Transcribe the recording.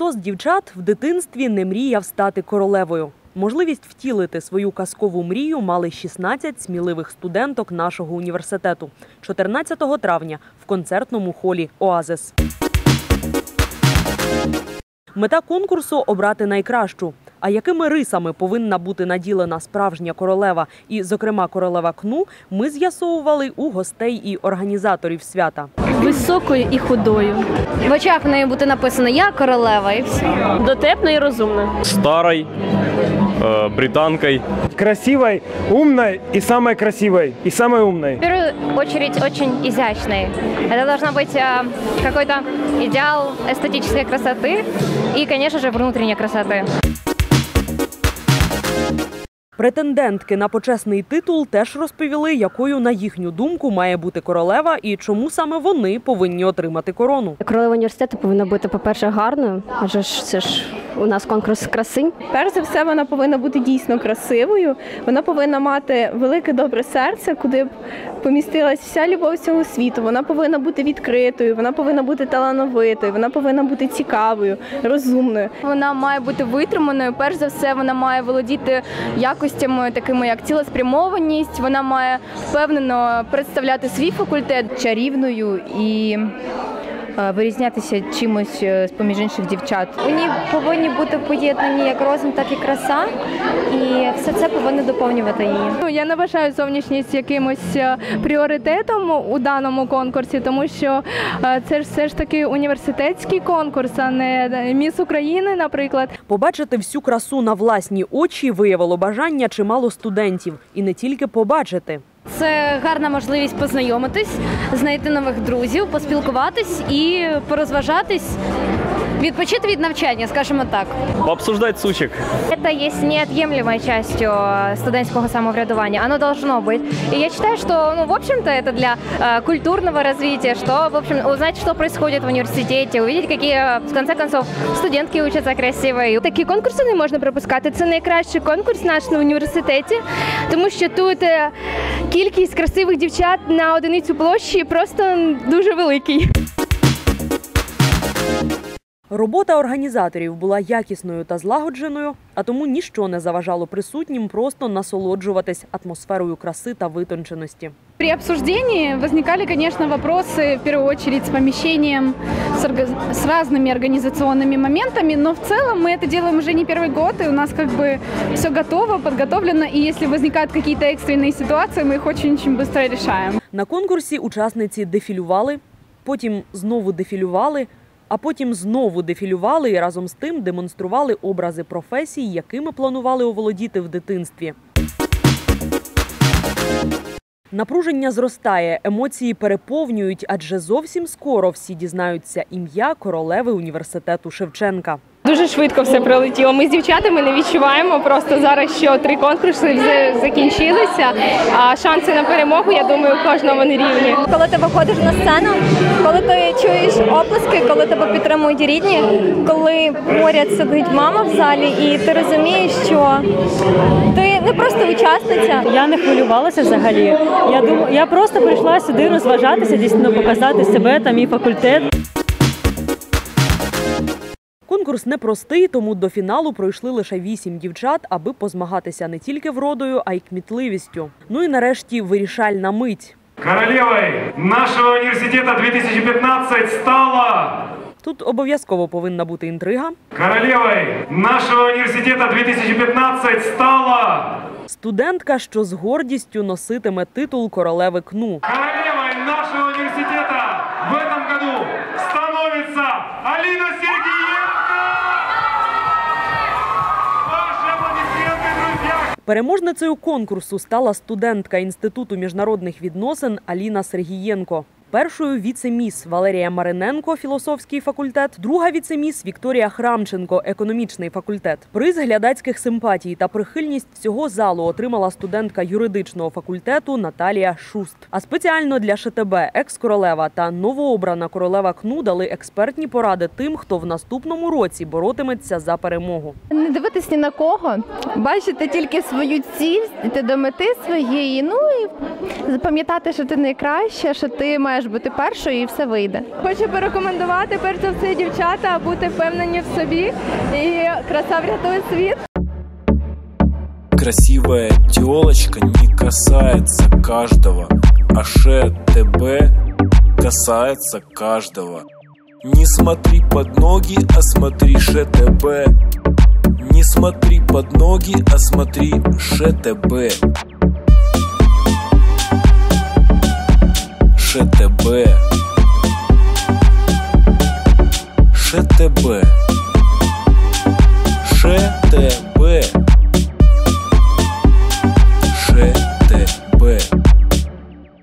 Хто з дівчат в дитинстві не мріяв стати королевою? Можливість втілити свою казкову мрію мали 16 сміливих студенток нашого університету 14 травня в концертному холі Оазис. Мета конкурсу обрати найкращу. А якими рисами повинна бути наділена справжня королева, і, зокрема, королева кну, ми з'ясовували у гостей і організаторів свята. Високою і худою. В очах в неї бути написано Я королева і все. Дотепна і розумна. старой, э, британкой. красивой, умной и самой красивой, и самой умной. В первую очередь очень изящной. Это должна быть э, какой-то идеал эстетической красоты и, конечно же, внутренней красоты. Претендентки на почесний титул теж розповіли, якою, на їхню думку, має бути королева і чому саме вони повинні отримати корону. Королева університету повинна бути, по-перше, гарною, адже ж це ж у нас конкурс краси. Перш за все, вона повинна бути дійсно красивою. Вона повинна мати велике добре серце, куди б помістилась вся любов цього світу. Вона повинна бути відкритою, вона повинна бути талановитою, вона повинна бути цікавою, розумною. Вона має бути витриманою. Перш за все, вона має володіти якостями, такими як цілеспрямованість. Вона має впевнено представляти свій факультет. чарівною і вирізнятися чимось е, з поміж інших дівчат. У ній повинні бути поєднані як розум, так і краса, і все це повинно доповнювати її. Ну, я не вважаю зовнішність якимось е, пріоритетом у даному конкурсі, тому що е, це ж все ж таки університетський конкурс, а не е, міс України, наприклад. Побачити всю красу на власні очі виявило бажання чимало студентів, і не тільки побачити. Це гарна можливість познайомитись, знайти нових друзів, поспілкуватись і порозважатись, відпочити від навчання, скажімо так. Пообсуждать сучек. Это есть неотъемлемой частью э, студенческого самоврядування. Оно должно быть. И я считаю, что, ну, в общем-то, это для э, культурного развития, что, в общем, узнать, что происходит в университете, увидеть, какие, в конце концов, студентки учатся красиво. И Такі конкурси не можна пропускати. Це найкращий конкурс наш на університеті, тому що тут е, кількість красивих дівчат на одиницю площі просто дуже великий. Робота організаторів була якісною та злагодженою, а тому ніщо не заважало присутнім просто насолоджуватись атмосферою краси та витонченості. При обсуждении возникали, конечно, вопросы, в первую очередь, с помещением, с, орга- с разными организационными моментами, но в целом мы это делаем уже не первый год, и у нас как бы все готово, подготовлено, и если возникают какие-то экстренные ситуации, мы их очень-очень быстро решаем. На конкурсі учасниці дефілювали, потім знову дефілювали, а потім знову дефілювали і разом з тим демонстрували образи професій, якими планували оволодіти в дитинстві. Напруження зростає, емоції переповнюють, адже зовсім скоро всі дізнаються ім'я королеви університету Шевченка. Дуже швидко все пролетіло. Ми з дівчатами не відчуваємо просто зараз, що три конкурси вже закінчилися. А шанси на перемогу, я думаю, у кожного вони рівні. Коли ти виходиш на сцену, коли ти чуєш оплески, коли тебе підтримують рідні, коли поряд сидить мама в залі, і ти розумієш, що ти не просто учасниця, Я не хвилювалася взагалі. Я думаю, я просто прийшла сюди розважатися, дійсно показати себе та мій факультет. Конкурс непростий, тому до фіналу пройшли лише вісім дівчат, аби позмагатися не тільки вродою, а й кмітливістю. Ну і нарешті вирішальна мить. Королевой нашего университета 2015 стала... Тут обов'язково повинна бути інтрига. Королевой нашего университета 2015 стала... Студентка, що з гордістю носитиме титул королеви кну. Становится Алина Сергеенко! Переможницею конкурсу стала студентка Інституту міжнародних відносин Аліна Сергієнко. Першою віце-міс Валерія Мариненко, філософський факультет, друга віце-міс Вікторія Храмченко, економічний факультет. Приз глядацьких симпатій та прихильність всього залу отримала студентка юридичного факультету Наталія Шуст. А спеціально для ШТБ екс-королева та новообрана королева КНУ дали експертні поради тим, хто в наступному році боротиметься за перемогу. Не дивитись ні на кого, бачити тільки свою ціль, йти до мети своєї. Ну і запам'ятати, що ти найкраща, що ти маєш маєш бути першою і все вийде. Хочу порекомендувати перш за все дівчата бути впевнені в собі і краса врятує світ. Красивая телочка не касается каждого, а ше ТБ касается каждого. Не смотри под ноги, а смотри ШТБ. Не смотри под ноги, а смотри ШТБ. ШТБ. ШТБ.